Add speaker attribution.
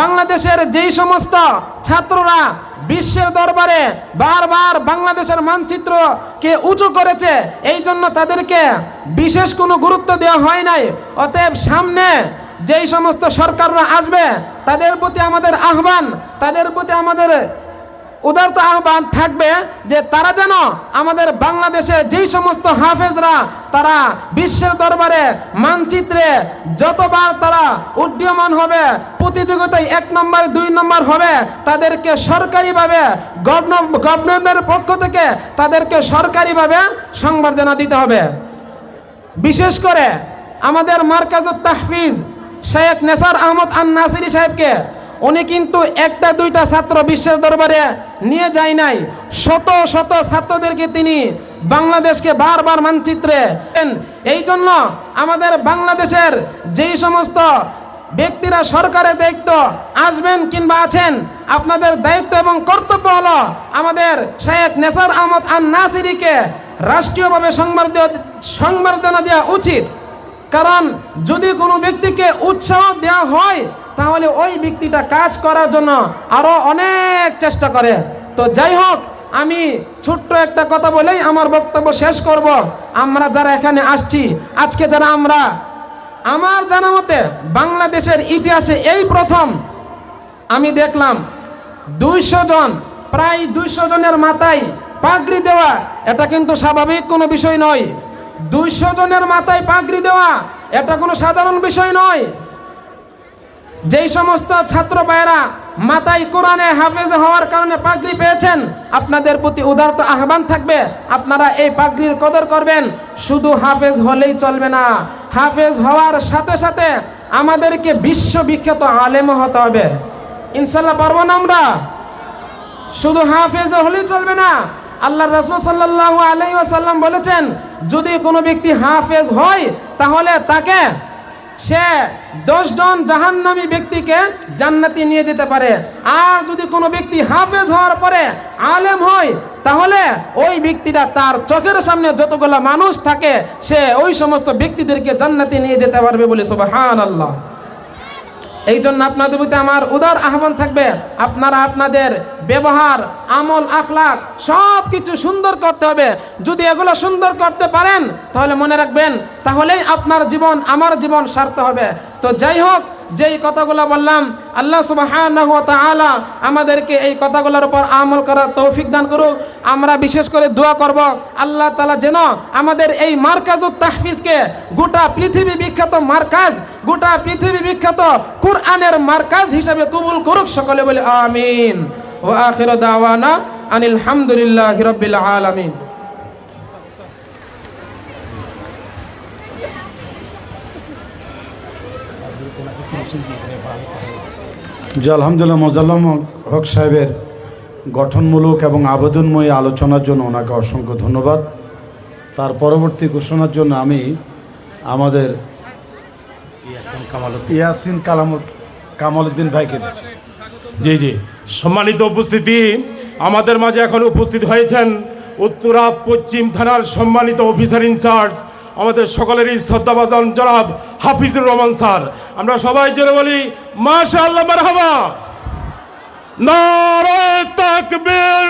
Speaker 1: বাংলাদেশের যেই সমস্ত ছাত্ররা বিশ্বের দরবারে বারবার বাংলাদেশের মানচিত্রকে উঁচু করেছে, এই জন্য তাদেরকে বিশেষ কোনো গুরুত্ব দেওয়া হয় নাই। অতএব সামনে যেই সমস্ত সরকাররা আসবে, তাদের প্রতি আমাদের আহ্বান, তাদের প্রতি আমাদের উদারত আহ্বান থাকবে যে তারা যেন আমাদের বাংলাদেশে যেই সমস্ত হাফেজরা, তারা বিশ্বের দরবারে মানচিত্রে যতবার তারা উড্ডীয়মান হবে, প্রতিযোগিতায় এক নম্বর, দুই নম্বর হবে, তাদেরকে সরকারিভাবে গভর্নমেন্টের পক্ষ থেকে তাদেরকে সরকারিভাবে সংবর্ধনা দিতে হবে। বিশেষ করে আমাদের মার্কাজুত তাহফিজ শেখ নেসার আহমদ আন নাসিরি সাহেবকে, উনি কিন্তু একটা দুইটা ছাত্র বিশ্বের দরবারে নিয়ে যায় নাই। শত শত ছাত্রদেরকে তিনি বাংলাদেশকে বারবার মানচিত্রে এই জন্য আমাদের বাংলাদেশের যেই সমস্ত ব্যক্তিরা সরকারের দায়িত্ব আসবেন কিংবা আছেন, আপনাদের দায়িত্ব এবং কর্তব্য হলো আমাদের শেখ নেসার আহমদ আন নাসিরিকে রাষ্ট্রীয়ভাবে সংবাদ সংবর্ধনা দেওয়া উচিত। কারণ যদি কোনো ব্যক্তিকে উৎসাহ দেওয়া হয় তাহলে ওই ব্যক্তিটা কাজ করার জন্য আরও অনেক চেষ্টা করে। তো যাই হোক, আমি ছোট্ট একটা কথা বলেই আমার বক্তব্য শেষ করব। আমরা যারা এখানে আসছি, আজকে যারা আমরা, আমার জানা মতে বাংলাদেশের ইতিহাসে এই প্রথম, আমি দেখলাম দুইশো জন, প্রায় দুইশো জনের মাথায় পাগড়ি দেওয়া, এটা কিন্তু স্বাভাবিক কোনো বিষয় নয়। দুইশো জনের মাথায় পাগড়ি দেওয়া, এটা কোনো সাধারণ বিষয় নয়। যেই সমস্ত ছাত্র ভাইয়েরা মাথায় কোরআনে হাফেজ হওয়ার কারণে পাগড়ি পেয়েছেন, আপনাদের প্রতি উদারত আহ্বান থাকবে, আপনারা এই পাগড়ির কদর করবেন, শুধু হাফেজ হলেই চলবে না। হাফেজ হওয়ার সাথে সাথে আমাদেরকে বিশ্ববিখ্যাত আলেমও হতে হবে। ইনশাল্লাহ পারব না আমরা? শুধু হাফেজ হলেই চলবে না। আল্লাহ রসুল সাল্লাহ আসাল্লাম বলেছেন, যদি কোনো ব্যক্তি হাফেজ হয়, তাহলে তাকে সে দশ দশজন জাহান্নামী ব্যক্তিকে জান্নাতি নিয়ে যেতে পারে। আর যদি কোনো ব্যক্তি হাফেজ হওয়ার পরে আলেম হয়, তাহলে ওই ব্যক্তিটা তার চোখের সামনে যতগুলো মানুষ থাকে, সে ওই সমস্ত ব্যক্তিদেরকে জান্নাতি নিয়ে যেতে পারবে বলে সব হান আল্লাহ এই জন্য আপনাদের প্রতি আমার উদার আহ্বান থাকবে। আপনারা আপনাদের ব্যবহার, আমল আখলাক সব কিছু সুন্দর করতে হবে। যদি এগুলো সুন্দর করতে পারেন, তাহলে মনে রাখবেন, তাহলেই আপনার জীবন, আমার জীবন সার্থ হবে। তো যাই হোক, যেই কথাগুলো বললাম, আল্লাহ তাআলা আমাদেরকে এই কথাগুলোর উপর আমল করার তৌফিক দান করুক। আমরা বিশেষ করে দোয়া করব, আল্লাহ তালা যেন আমাদের এই মার্কাজুত তাহফিজকে গোটা পৃথিবী বিখ্যাত মার্কাজ গোটা পৃথিবী বিখ্যাত কুরআনের মার্কাজ হিসাবে কবুল করুক সকলে বলে আমিন। ও আখির দাওয়ানা আনিল হামদুলিল্লাহি রাব্বিল আলামিন।
Speaker 2: জি, আলহামদুলিল্লাহ, মোজাল্লাম হক সাহেবের গঠনমূলক এবং আবেদনময়ী আলোচনার জন্য ওনাকে অসংখ্য ধন্যবাদ। তার পরবর্তী ঘোষণার জন্য আমি আমাদের ইয়াসিন কালাম কামালউদ্দিন ভাইকে
Speaker 3: জি জি। সম্মানিত উপস্থিতি আমাদের মাঝে এখন উপস্থিত হয়েছেন উত্তরা পশ্চিম থানার সম্মানিত অফিসার ইনচার্জ আমাদের সকলেরই শ্রদ্ধাভাজন জনাব হাফিজুর রহমান স্যার। আমরা সবাই জোরে বলি মাশা আল্লাহ মারহাবা। নারায়ে তাকবীর।